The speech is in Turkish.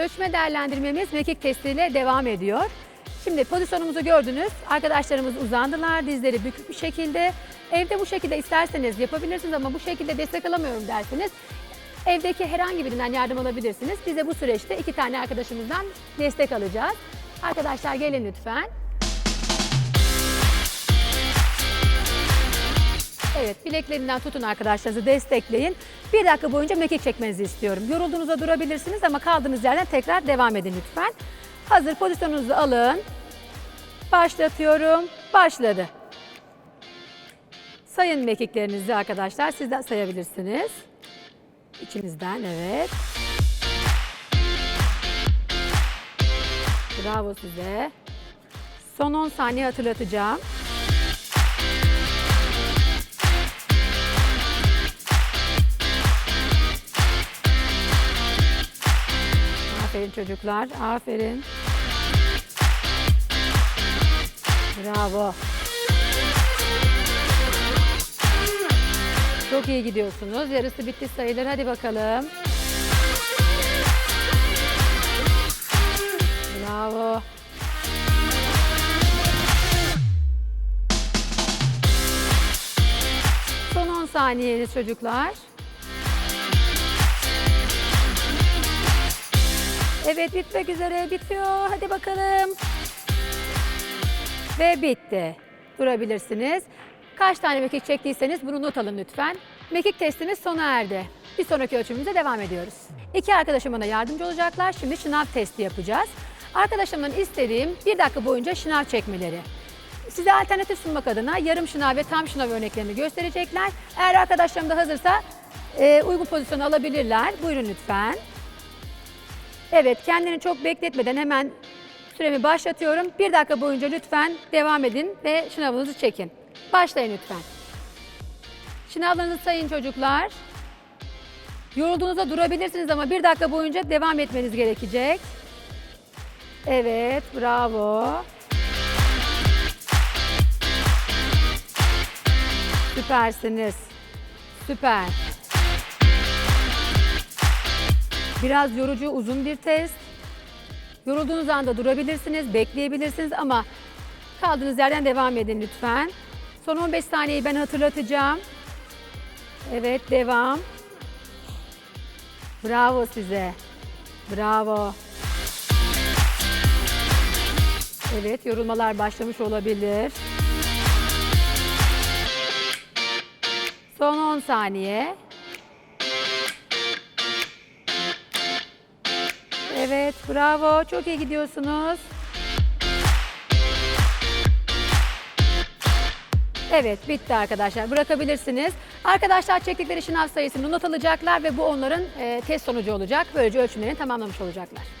Ölçme değerlendirmemiz mekik testiyle devam ediyor. Şimdi pozisyonumuzu gördünüz. Arkadaşlarımız uzandılar, dizleri bükük bir şekilde. Evde bu şekilde isterseniz yapabilirsiniz ama bu şekilde destek alamıyorum derseniz evdeki herhangi birinden yardım alabilirsiniz. Biz de bu süreçte iki tane arkadaşımızdan destek alacağız. Arkadaşlar gelin lütfen. Evet, bileklerinden tutun arkadaşlarınızı destekleyin. Bir dakika boyunca mekik çekmenizi istiyorum. Yorulduğunuzda durabilirsiniz ama kaldığınız yerden tekrar devam edin lütfen. Hazır pozisyonunuzu alın. Başlatıyorum. Başladı. Sayın mekiklerinizi arkadaşlar. Siz de sayabilirsiniz. İçinizden evet. Bravo size. Son 10 saniye hatırlatacağım. Aferin çocuklar, aferin. Bravo. Çok iyi gidiyorsunuz. Yarısı bitti sayılır. Hadi bakalım. Bravo. Son 10 saniyeniz çocuklar. Evet bitmek üzere bitiyor. Hadi bakalım. Ve bitti. Durabilirsiniz. Kaç tane mekik çektiyseniz bunu not alın lütfen. Mekik testimiz sona erdi. Bir sonraki ölçümümüze devam ediyoruz. İki arkadaşım bana yardımcı olacaklar. Şimdi şınav testi yapacağız. Arkadaşımdan istediğim bir dakika boyunca şınav çekmeleri. Size alternatif sunmak adına yarım şınav ve tam şınav örneklerini gösterecekler. Eğer arkadaşlarım da hazırsa e, uygun pozisyonu alabilirler. Buyurun lütfen. Evet, kendini çok bekletmeden hemen süremi başlatıyorum. Bir dakika boyunca lütfen devam edin ve şınavınızı çekin. Başlayın lütfen. Şınavlarınızı sayın çocuklar. Yorulduğunuzda durabilirsiniz ama bir dakika boyunca devam etmeniz gerekecek. Evet, bravo. Süpersiniz. Süper. Biraz yorucu, uzun bir test. Yorulduğunuz anda durabilirsiniz, bekleyebilirsiniz ama kaldığınız yerden devam edin lütfen. Son 15 saniyeyi ben hatırlatacağım. Evet, devam. Bravo size. Bravo. Evet, yorulmalar başlamış olabilir. Son 10 saniye. Evet, bravo. Çok iyi gidiyorsunuz. Evet, bitti arkadaşlar. Bırakabilirsiniz. Arkadaşlar çektikleri şınav sayısını not alacaklar ve bu onların e, test sonucu olacak. Böylece ölçümlerini tamamlamış olacaklar.